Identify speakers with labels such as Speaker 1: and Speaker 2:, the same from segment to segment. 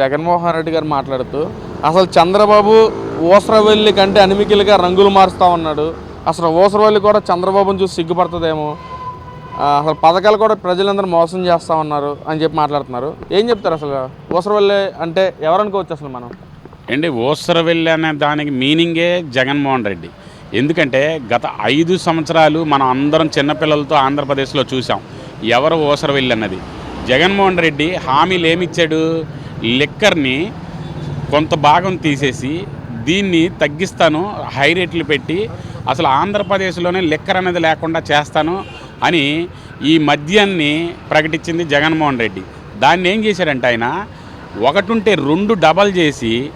Speaker 1: జగన్మోహన్ రెడ్డి గారు మాట్లాడుతూ అసలు చంద్రబాబు ఊసరవెల్లి కంటే అనిమికిలుగా రంగులు మారుస్తూ ఉన్నాడు. అసలు ఊసరవెల్లి కూడా చంద్రబాబుని చూసి సిగ్గుపడుతుందేమో. అసలు పథకాలు కూడా ప్రజలందరూ మోసం చేస్తూ ఉన్నారు అని చెప్పి మాట్లాడుతున్నారు. ఏం చెప్తారు అసలు? ఊసరవెల్లి అంటే ఎవరనుకోవచ్చు అసలు మనం?
Speaker 2: ఏంటి ఓసరవెల్లి అనే దానికి మీనింగే జగన్మోహన్ రెడ్డి. ఎందుకంటే గత ఐదు సంవత్సరాలు మనం అందరం చిన్నపిల్లలతో ఆంధ్రప్రదేశ్లో చూసాం ఎవరు ఓసరవెల్లి అన్నది? జగన్మోహన్ రెడ్డి హామీలు ఏమిచ్చాడు లిక్కర్ని కొంత భాగం తీసేసి దీన్ని తగ్గిస్తాను హై రేట్లు పెట్టి అసలు ఆంధ్రప్రదేశ్లోనే లిక్కర్ అనేది లేకుండా చేస్తాను అని ఈ మద్యాన్ని ప్రకటించింది జగన్మోహన్ రెడ్డి. దాన్ని ఏం చేశారంటే ఆయన ఒకటుంటే రెండు డబల్ చేసి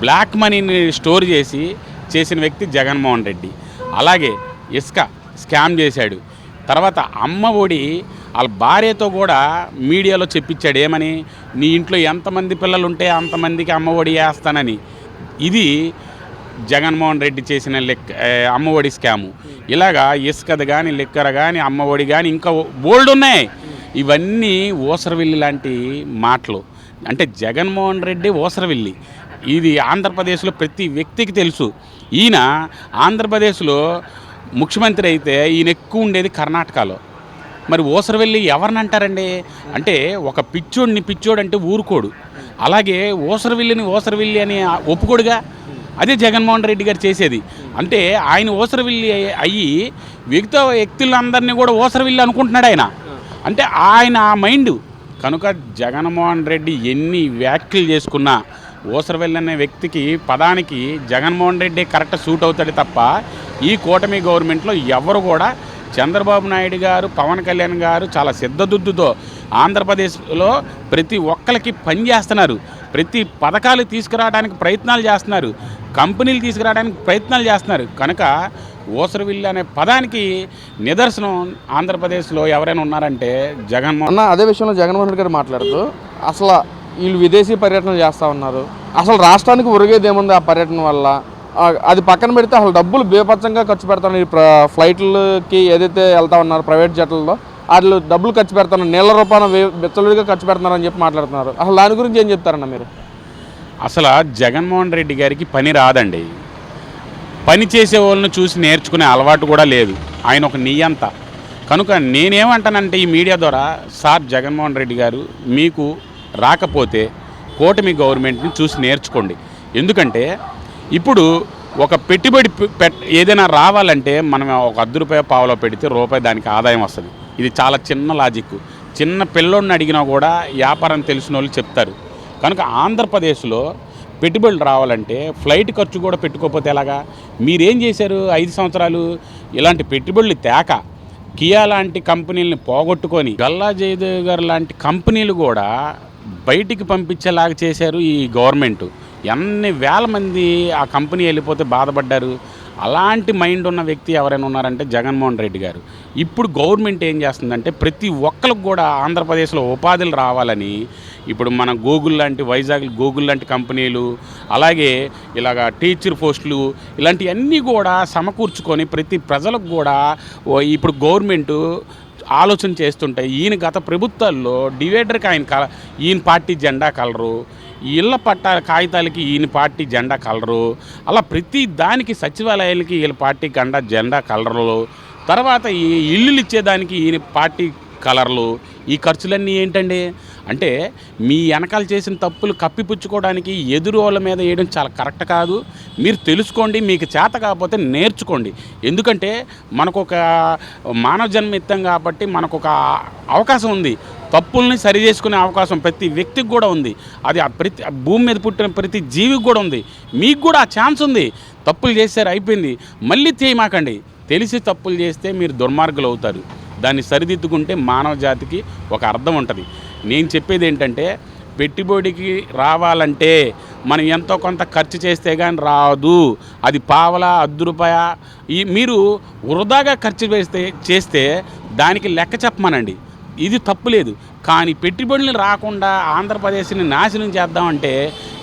Speaker 2: బ్లాక్ మనీని స్టోర్ చేసి చేసిన వ్యక్తి జగన్మోహన్ రెడ్డి. అలాగే ఇసుక స్కామ్ చేశాడు. తర్వాత అమ్మ ఒడి వాళ్ళ భార్యతో కూడా మీడియాలో చెప్పించాడు ఏమని? నీ ఇంట్లో ఎంతమంది పిల్లలు ఉంటే అంతమందికి అమ్మ ఒడి వేస్తానని. ఇది జగన్మోహన్ రెడ్డి చేసిన లెక్క అమ్మఒడి స్కాము. ఇలాగా ఇసుకది కానీ లిక్కర కానీ అమ్మఒడి కానీ ఇంకా బోల్డ్ ఉన్నాయి. ఇవన్నీ ఊసరవిల్లి లాంటి మాటలు. అంటే జగన్మోహన్ రెడ్డి ఊసరవిల్లి. ఇది ఆంధ్రప్రదేశ్లో ప్రతి వ్యక్తికి తెలుసు. ఈయన ఆంధ్రప్రదేశ్లో ముఖ్యమంత్రి అయితే ఈయన ఎక్కువ ఉండేది కర్ణాటకలో. మరి ఓసరవెల్లి ఎవరిని అంటారండి? అంటే ఒక పిచ్చోడిని పిచ్చోడు అంటే ఊరుకోడు. అలాగే ఓసరవిల్లిని ఓసరవెల్లి అని ఒప్పుకోడుగా? అదే జగన్మోహన్ రెడ్డి గారు చేసేది. అంటే ఆయన ఓసరవిల్లి అయ్యి మిగతా వ్యక్తులందరినీ కూడా ఓసరవిల్లి అనుకుంటున్నాడు ఆయన. అంటే ఆయన ఆ మైండ్. కనుక జగన్మోహన్ రెడ్డి ఎన్ని వ్యాఖ్యలు చేసుకున్నా ఓసరవెల్లి అనే వ్యక్తికి పదానికి జగన్మోహన్ రెడ్డి కరెక్ట్ సూట్ అవుతాడు తప్ప ఈ కూటమి గవర్నమెంట్లో ఎవరు కూడా చంద్రబాబు నాయుడు గారు పవన్ కళ్యాణ్ గారు చాలా సిద్ధదుద్దుతో ఆంధ్రప్రదేశ్లో ప్రతి ఒక్కరికి పని చేస్తున్నారు. ప్రతి పథకాలు తీసుకురావడానికి ప్రయత్నాలు చేస్తున్నారు. కంపెనీలు తీసుకురావడానికి ప్రయత్నాలు చేస్తున్నారు. కనుక ఓసరవిల్లి అనే పదానికి నిదర్శనం ఆంధ్రప్రదేశ్లో ఎవరైనా ఉన్నారంటే జగన్మోహన్
Speaker 1: అదే విషయంలో జగన్మోహన్ రెడ్డి గారు మాట్లాడుతూ అసలు వీళ్ళు విదేశీ పర్యటనలు చేస్తూ ఉన్నారు. అసలు రాష్ట్రానికి ఉరిగేది ఏముంది ఆ పర్యటన వల్ల? అది పక్కన పెడితే అసలు డబ్బులు బేపచ్చంగా ఖర్చు పెడతాను. ఈ ఫ్లైట్లకి ఏదైతే వెళ్తా ఉన్నారు ప్రైవేట్ జట్లలో వాళ్ళు డబ్బులు ఖర్చు పెడతాను. నీళ్ళ రూపాయలు బెచ్చలుడిగా ఖర్చు పెడుతున్నారు అని చెప్పి మాట్లాడుతున్నారు. అసలు దాని గురించి ఏం చెప్తారన్న మీరు?
Speaker 2: అసలు జగన్మోహన్ రెడ్డి గారికి పని రాదండి. పని చేసే వాళ్ళని చూసి నేర్చుకునే అలవాటు కూడా లేదు. ఆయన ఒక నియంత. కనుక నేనేమంటానంటే ఈ మీడియా ద్వారా సార్ జగన్మోహన్ రెడ్డి గారు మీకు రాకపోతే కూటమి గవర్నమెంట్ని చూసి నేర్చుకోండి. ఎందుకంటే ఇప్పుడు ఒక పెట్టుబడి పె- ఏదైనా రావాలంటే మనం ఒక అర్ధ రూపాయ పావులో పెడితే రూపాయి దానికి ఆదాయం వస్తుంది. ఇది చాలా చిన్న లాజిక్ చిన్న పిల్లోడిని అడిగినా కూడా వ్యాపారం తెలిసిన వాళ్ళు చెప్తారు. కనుక ఆంధ్రప్రదేశ్లో పెట్టుబడులు రావాలంటే ఫ్లైట్ ఖర్చు కూడా పెట్టుకోకపోతే ఎలాగా? మీరేం చేశారు ఐదు సంవత్సరాలు? ఇలాంటి పెట్టుబడులు తేక కియా లాంటి కంపెనీలని పోగొట్టుకొని గల్లా జయదేవ్ గారు లాంటి కంపెనీలు కూడా బయటికి పంపించేలాగా చేశారు ఈ గవర్నమెంట్. ఎన్ని వేల మంది ఆ కంపెనీ వెళ్ళిపోతే బాధపడ్డారు? అలాంటి మైండ్ ఉన్న వ్యక్తి ఎవరైనా ఉన్నారంటే జగన్మోహన్ రెడ్డి గారు. ఇప్పుడు గవర్నమెంట్ ఏం చేస్తుందంటే ప్రతి ఒక్కరికి కూడా ఆంధ్రప్రదేశ్లో ఉపాధులు రావాలని ఇప్పుడు మన గూగుల్ లాంటి వైజాగ్ గూగుల్ లాంటి కంపెనీలు అలాగే ఇలాగ టీచర్ పోస్టులు ఇలాంటివన్నీ కూడా సమకూర్చుకొని ప్రతి ప్రజలకు కూడా ఓ ఇప్పుడు గవర్నమెంటు ఆలోచన చేస్తుంటాయి ఈయన గత ప్రభుత్వాల్లో డివైడర్కి ఆయన కల ఈయన పార్టీ జెండా కలరు ఇళ్ళ పట్ట కాగితాలకి ఈయన పార్టీ జెండా కలరు అలా ప్రతి దానికి సచివాలయాలకి వీళ్ళ పార్టీ గండ జెండా కలర్లు తర్వాత ఈ ఇల్లులు ఇచ్చేదానికి ఈయన పార్టీ కలర్లు ఈ ఖర్చులన్నీ ఏంటండి? అంటే మీ వెనకాల చేసిన తప్పులు కప్పిపుచ్చుకోవడానికి ఎదురు వాళ్ళ మీద వేయడం చాలా కరెక్ట్ కాదు. మీరు తెలుసుకోండి మీకు చేత కాకపోతే నేర్చుకోండి. ఎందుకంటే మనకు ఒక మానవ జన్మిత్తం కాబట్టి మనకు ఒక అవకాశం ఉంది. తప్పుల్ని సరి చేసుకునే అవకాశం ప్రతి వ్యక్తికి కూడా ఉంది. అది ఆ ప్రతి ఆ భూమి మీద పుట్టిన ప్రతి జీవికి కూడా ఉంది. మీకు కూడా ఆ ఛాన్స్ ఉంది. తప్పులు చేశారు అయిపోయింది. మళ్ళీ చేయమాకండి తెలిసి తప్పులు చేస్తే మీరు దుర్మార్గులు అవుతారు. దాన్ని సరిదిద్దుకుంటే మానవ జాతికి ఒక అర్థం ఉంటుంది. నేను చెప్పేది ఏంటంటే పెట్టుబడికి రావాలంటే మనం ఎంతో కొంత ఖర్చు చేస్తే కానీ రాదు. అది పావల అద్దు రూపాయ? ఈ మీరు వృధాగా ఖర్చు వేస్తే చేస్తే దానికి లెక్క చెప్పమనండి. ఇది తప్పులేదు కానీ పెట్టుబడులు రాకుండా ఆంధ్రప్రదేశ్ని నాశనం చేద్దామంటే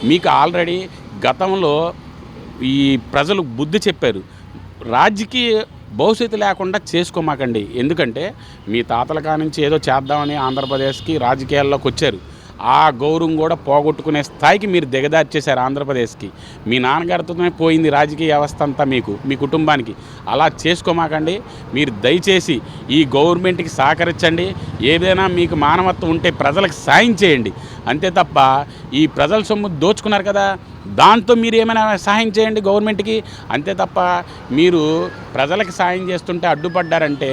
Speaker 2: మీకు ఆల్రెడీ గతంలో ఈ ప్రజలు బుద్ధి చెప్పారు. రాజకీయ భవిష్యత్తు లేకుండా చేసుకోమాకండి. ఎందుకంటే మీ తాతల కానుంచి ఏదో చేద్దామని ఆంధ్రప్రదేశ్కి రాజకీయాల్లోకి వచ్చారు. ఆ గౌరవం కూడా పోగొట్టుకునే స్థాయికి మీరు దిగదార్చేశారు ఆంధ్రప్రదేశ్కి. మీ నాన్నగారితోనే పోయింది రాజకీయ వ్యవస్థ అంతా మీకు మీ కుటుంబానికి. అలా చేసుకోమాకండి. మీరు దయచేసి ఈ గవర్నమెంట్కి సహకరించండి. ఏదైనా మీకు మానవత్వం ఉంటే ప్రజలకు సాయం చేయండి. అంతే తప్ప ఈ ప్రజల సొమ్ము దోచుకున్నారు కదా దాంతో మీరు ఏమైనా సహాయం చేయండి గవర్నమెంట్కి? అంతే తప్ప మీరు ప్రజలకు సాయం చేస్తుంటే అడ్డుపడ్డారంటే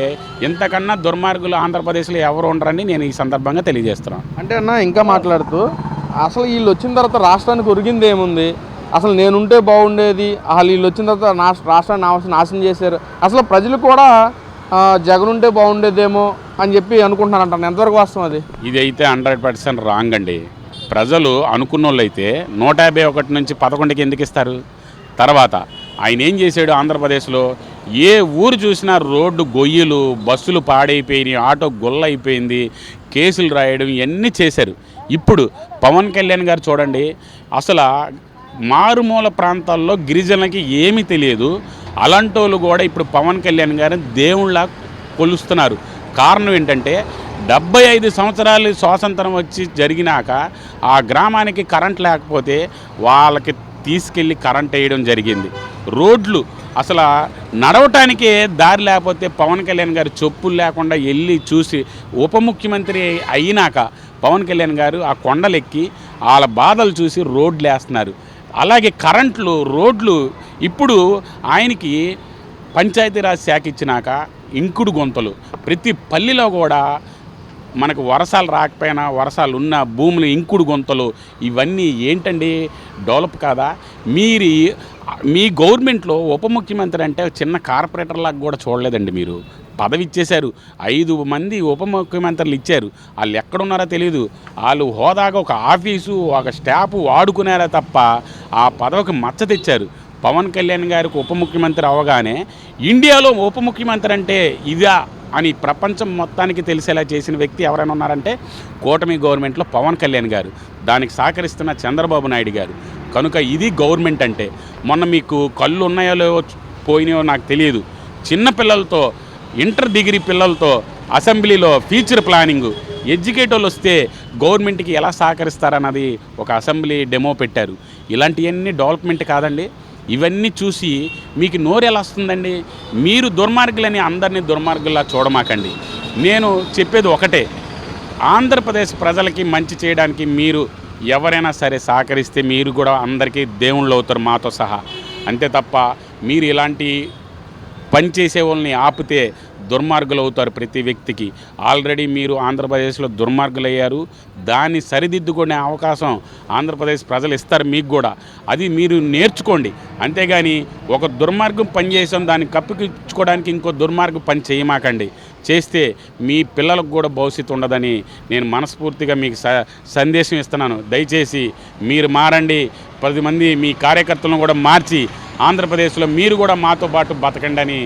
Speaker 2: ఇంతకన్నా దుర్మార్గులు ఆంధ్రప్రదేశ్లో ఎవరు ఉండరని నేను ఈ సందర్భంగా తెలియజేస్తున్నాను.
Speaker 1: అంటే అన్న ఇంకా మాట్లాడుతూ అసలు వీళ్ళు వచ్చిన తర్వాత రాష్ట్రానికి ఒరిగింది ఏముంది? అసలు నేనుంటే బాగుండేది అసలు వీళ్ళు వచ్చిన తర్వాత నా రాష్ట్రాన్ని నాశనం చేశారు. అసలు ప్రజలు కూడా జగన్ ఉంటే బాగుండేదేమో అని చెప్పి అనుకుంటున్నాను అంటాను ఎంతవరకు వాస్తవం అది?
Speaker 2: ఇది అయితే హండ్రెడ్ పర్సెంట్ రాంగ్ అండి. ప్రజలు అనుకున్న వాళ్ళైతే నూట యాభై ఒకటి నుంచి పదకొండుకి ఎందుకు ఇస్తారు? తర్వాత ఆయన ఏం చేశాడు ఆంధ్రప్రదేశ్లో? ఏ ఊరు చూసినా రోడ్డు గొయ్యలు బస్సులు పాడైపోయినాయి ఆటో గొల్ల అయిపోయింది కేసులు రాయడం ఇవన్నీ చేశారు. ఇప్పుడు పవన్ కళ్యాణ్ గారు చూడండి అసలు మారుమూల ప్రాంతాల్లో గిరిజనులకి ఏమీ తెలియదు. అలాంటి వాళ్ళు కూడా ఇప్పుడు పవన్ కళ్యాణ్ గారిని దేవుళ్ళ కొలుస్తున్నారు. కారణం ఏంటంటే డెబ్బై ఐదు సంవత్సరాలు స్వాతంత్రం వచ్చి జరిగినాక ఆ గ్రామానికి కరెంట్ లేకపోతే వాళ్ళకి తీసుకెళ్ళి కరెంట్ వేయడం జరిగింది. రోడ్లు అసలు నడవటానికే దారి లేకపోతే పవన్ కళ్యాణ్ గారు చెప్పులు లేకుండా వెళ్ళి చూసి ఉప ముఖ్యమంత్రి అయినాక పవన్ కళ్యాణ్ గారు ఆ కొండలెక్కి వాళ్ళ బాధలు చూసి రోడ్లు వేస్తున్నారు అలాగే కరెంట్లు రోడ్లు ఇప్పుడు ఆయనకి పంచాయతీరాజ్ శాఖ ఇచ్చినాక ఇంకుడు గొంతలు. ప్రతి పల్లెలో కూడా మనకు వర్షాలు రాకపోయినా వర్షాలు ఉన్న భూములు ఇంకుడు గొంతలు ఇవన్నీ ఏంటండి? డెవలప్ కాదా? మీరు మీ గవర్నమెంట్లో ఉప ముఖ్యమంత్రి అంటే చిన్న కార్పొరేటర్ లాగా కూడా చూడలేదండి మీరు. పదవి ఇచ్చేశారు. ఐదు మంది ఉప ముఖ్యమంత్రులు ఇచ్చారు. వాళ్ళు ఎక్కడున్నారో తెలియదు వాళ్ళు హోదాగా ఒక ఆఫీసు ఒక స్టాఫ్ వాడుకున్నారా తప్ప ఆ పదవికి మచ్చ తెచ్చారు. పవన్ కళ్యాణ్ గారికి ఉప ముఖ్యమంత్రి అవగానే ఇండియాలో ఉప ముఖ్యమంత్రి అంటే ఇదా అని ప్రపంచం మొత్తానికి తెలిసేలా చేసిన వ్యక్తి ఎవరైనా ఉన్నారంటే కూటమి గవర్నమెంట్లో పవన్ కళ్యాణ్ గారు. దానికి సహకరిస్తున్న చంద్రబాబు నాయుడు గారు. కనుక ఇది గవర్నమెంట్ అంటే. మొన్న మీకు కళ్ళు ఉన్నాయో లేవో పోయినాయో నాకు తెలియదు. చిన్న పిల్లలతో ఇంటర్ డిగ్రీ పిల్లలతో అసెంబ్లీలో ఫ్యూచర్ ప్లానింగ్. ఎడ్యుకేటర్లు వస్తే గవర్నమెంట్కి ఎలా సహకరిస్తారన్నది ఒక అసెంబ్లీ డెమో పెట్టారు. ఇలాంటివన్నీ డెవలప్మెంట్ కాదండి. ఇవన్నీ చూసి మీకు నోరు ఎలా వస్తుందండి? మీరు దుర్మార్గులని అందరినీ దుర్మార్గుల్లా చూడమాకండి. నేను చెప్పేది ఒకటే. ఆంధ్రప్రదేశ్ ప్రజలకి మంచి చేయడానికి మీరు ఎవరైనా సరే సహకరిస్తే మీరు కూడా అందరికీ దేవుళ్ళు అవుతారు మాతో సహా. అంతే తప్ప మీరు ఇలాంటి పని చేసే వాళ్ళని ఆపితే దుర్మార్గులు అవుతారు ప్రతి వ్యక్తికి. ఆల్రెడీ మీరు ఆంధ్రప్రదేశ్లో దుర్మార్గులయ్యారు. దాన్ని సరిదిద్దుకునే అవకాశం ఆంధ్రప్రదేశ్ ప్రజలు ఇస్తారు మీకు కూడా. అది మీరు నేర్చుకోండి. అంతేగాని ఒక దుర్మార్గం పని చేసాం దాన్ని కప్పికిచ్చుకోవడానికి ఇంకో దుర్మార్గం పని చేయమాకండి. చేస్తే మీ పిల్లలకు కూడా భవిష్యత్తు ఉండదని నేను మనస్ఫూర్తిగా మీకు స సందేశం ఇస్తున్నాను. దయచేసి మీరు మారండి. పది మంది మీ కార్యకర్తలను కూడా మార్చి ఆంధ్రప్రదేశ్లో మీరు కూడా మాతో పాటు బతకండి అని